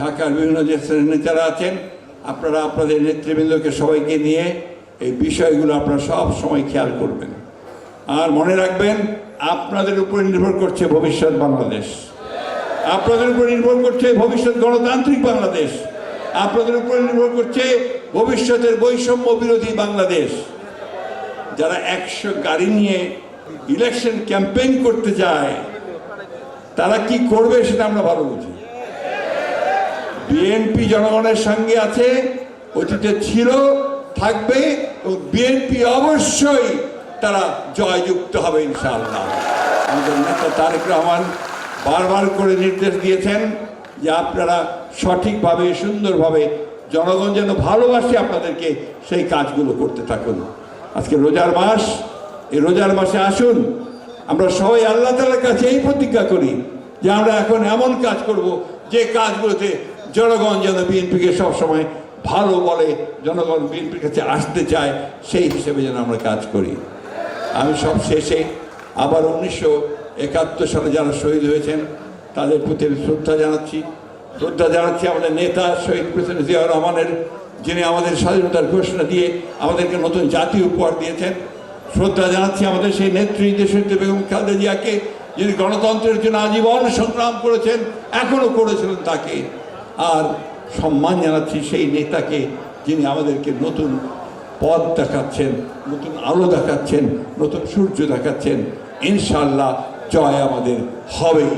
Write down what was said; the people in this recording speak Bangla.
ঢাকার বিভিন্ন যে নেতারা আছেন। আপনারা আপনাদের নেতৃবৃন্দকে সবাইকে নিয়ে এই বিষয়গুলো আপনারা সব সময় খেয়াল করবেন। আর মনে রাখবেন, আপনাদের উপর নির্ভর করছে ভবিষ্যৎ বাংলাদেশ। আপনাদের উপর নির্ভর করছে ভবিষ্যৎ গণতান্ত্রিক বাংলাদেশ। আপনাদের উপর নির্ভর করছে ভবিষ্যতের বৈষম্য বিরোধী বাংলাদেশ। যারা একশো গাড়ি নিয়ে ইলেকশন ক্যাম্পেইন করতে যায় তারা কি করবে সেটা আমরা ভালো বুঝি। বিএনপি জনগণের সঙ্গে আছে, অতীতে ছিল, থাকবে, এবং বিএনপি অবশ্যই তারা জয়যুক্ত হবে ইনশাআল্লাহ। আমাদের নেতা তারেক রহমান বারবার করে নির্দেশ দিয়েছেন যে আপনারা সঠিকভাবে, সুন্দরভাবে জনগণ যেন ভালোবাসে আপনাদেরকে সেই কাজগুলো করতে থাকুন। আজকে রোজার মাস, এই রোজার মাসে আসুন, আমরা সবাই আল্লাহ তালার কাছে এই প্রতিজ্ঞা করি যে আমরা এখন এমন কাজ করব, যে কাজগুলোতে জনগণ যেন বিএনপিকে সবসময় ভালো বলে, জনগণ বিএনপির কাছে আসতে চায়, সেই হিসেবে যেন আমরা কাজ করি। আমি সব শেষে আবার উনিশশো একাত্তর সালে যারা শহীদ হয়েছেন, তাদের প্রতি শ্রদ্ধা জানাচ্ছি। শ্রদ্ধা জানাচ্ছি আমাদের নেতা শহীদ প্রেসিডেন্ট জিয়াউর রহমানের, যিনি আমাদের স্বাধীনতার ঘোষণা দিয়ে আমাদেরকে নতুন জাতি উপহার দিয়েছেন। শ্রদ্ধা জানাচ্ছি আমাদের সেই নেত্রী দেশনেত্রী বেগম খালেদা জিয়াকে, যিনি গণতন্ত্রের জন্য আজীবন সংগ্রাম করেছেন এখনও করেছিলেন তাকে। আর সম্মান জানাচ্ছি সেই নেতাকে যিনি আমাদেরকে নতুন পথ দেখাচ্ছেন, নতুন আলো দেখাচ্ছেন, নতুন সূর্য দেখাচ্ছেন। ইনশাল্লাহ জয় আমাদের হবেই।